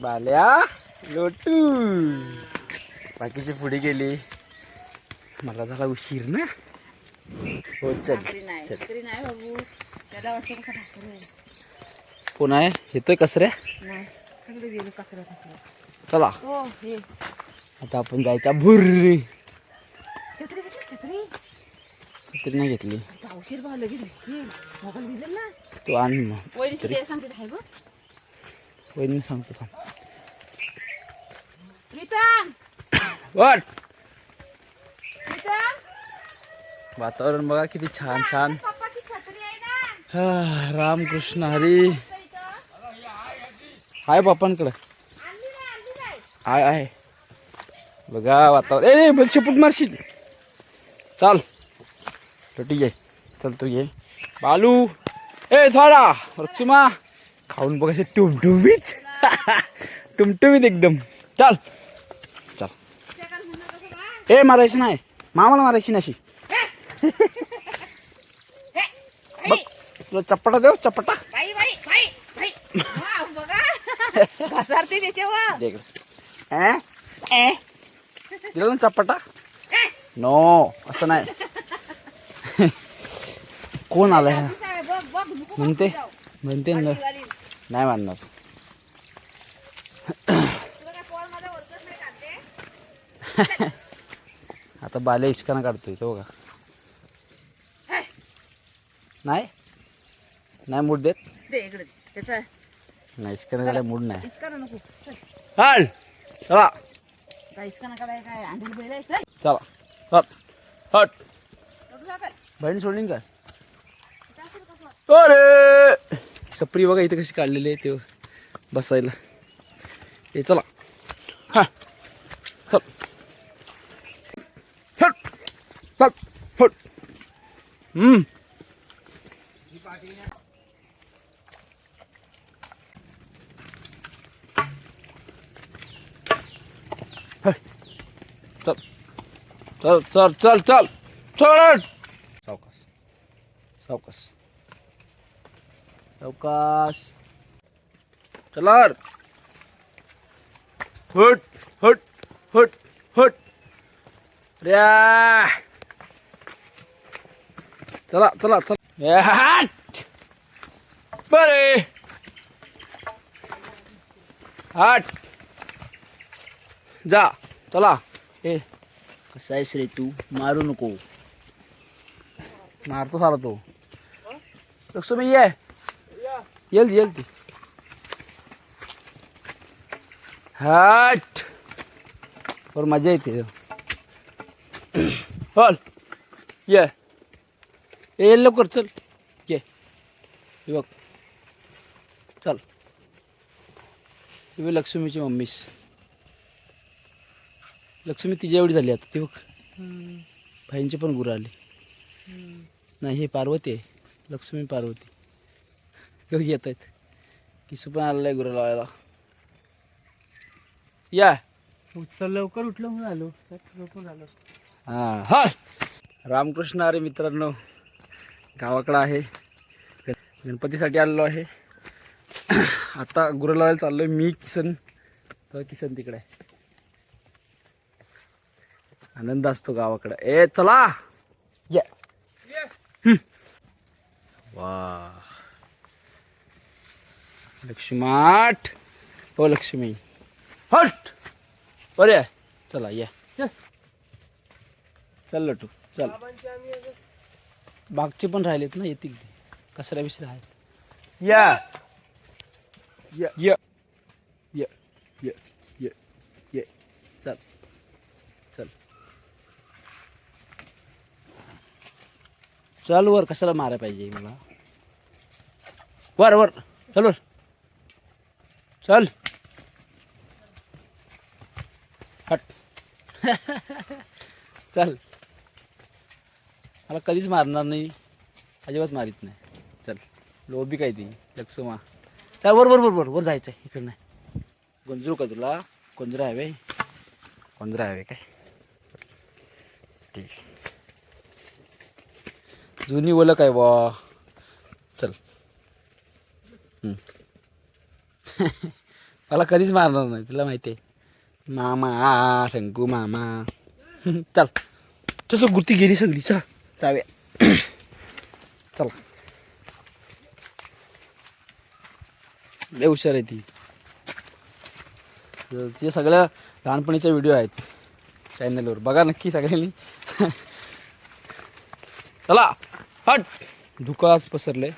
बाल्या लोटू. बाकीची पुढे गेली. मला झाला उशीर ना. हो चल चल. भाकरी नाही बाबू. त्याला वाटतं का भाकरी आहे. येतोय कसऱ्या चला. हो आता आपण जायचा भुर्री. छत्री नाही घेतली. तू आण मग वहिनी सांगतो थांब. वर. वातावरण बघा किती छान छान. हा, रामकृष्ण हरी. हाय बापांकडं नाही आहे बघा वातावरण. ए बल शेपूट मारशील. चाल. रोटी ये चल तू ये बालू. ए थोडा रक्षुमा खाऊन बघा टुमटुमीत. टुमटुमीत एकदम. चल. ए मारायची नाही. मामाला मारायची बघ तुला चप्पटा देऊ चप्पटा बाई बाई बाई बाई. वाव, बघा. घसारते त्याच्यावर दे इकडे. ए ए. दिला ना चप्पटा नो असं नाही. कोण आलाय हा बघ बघ नको म्हणते. जाऊ. म्हणते ना. नाही मानणार. तुला काय पोर माझा ओळखत नाही काढते आता बाले इचकाना काढतोय तो बघा. नाही? नाही मूड देत? नाही इचकाना काढाय मूड नाही. चल. चल. चला. हट. हट. बहीण सोडली काय कसं? अरे! सपरी बघा इथे कशी काढलेली आहे ते बसायला. हे चला हा चल हट चल हट हम्म चल चल चल चल चल चल सावकाश सावकाश सावकाश चला हट हट हट हट ऱ्या चला चला चला. बरे हट जा चला. ए कसा आहेस रे तू? मारू नको. मारतो सारा तो. लक्ष्मी ये. येल येल ती. हट और मजा येते. चल ये. ये लवकर चल. ये हे बघ. चल. ही लक्ष्मीची मम्मीस. लक्ष्मी तिच्या एवढी झाली आता ती बघ. भाईंची पण गुरं आली. नाही हे पार्वती आहे. लक्ष्मी पार्वती. येत आहेत किसू पण आलेलं आहे गुरं लावायला. या. उत्सव लवकर उठलो म्हणून आलो. हां हा रामकृष्ण अरे मित्रांनो. गावाकडं आहे. गणपतीसाठी आलेलो आहे. आता गुरं लावायला चाललोय मी किसन. तर किसन तिकडे आहे. आनंद असतो गावाकडं. ए चला. या. वा. लक्ष्माट. हो लक्ष्मी. हट. बरे चला या. या. चल लटू चल. बागचे पण राहिलेत ना येतील ते. कसऱ्या बिसऱ्या आहेत. या. या. या. या. या. या. या. चल. चल. चल वर कशाला मारा पाहिजे मला? वर वर. चल वर. चल. हट. चल. मला कधीच मारणार नाही. अजिबात मारीत नाही. चल लोबी काय ती? लक्ष्मा चल वर वर वर वर वर जायचं आहे. इकडं नाही गोंजरू का तुला? गोंजरा हवे गोंजरा हवे काय? ठीक. आहे जुनी ओळख आहे बा चल. मला कधीच मारणार नाही तुला माहिती आहे. मामा शंकू मामा. चल. तसं गुर्ती गेली सगळी चा जाऊया चला लय हुशार आहे ती. सगळ्या ते व्हिडिओ आहेत चॅनलवर बघा नक्की सगळ्यांनी. चला हट. धुकं आज पसरलंय.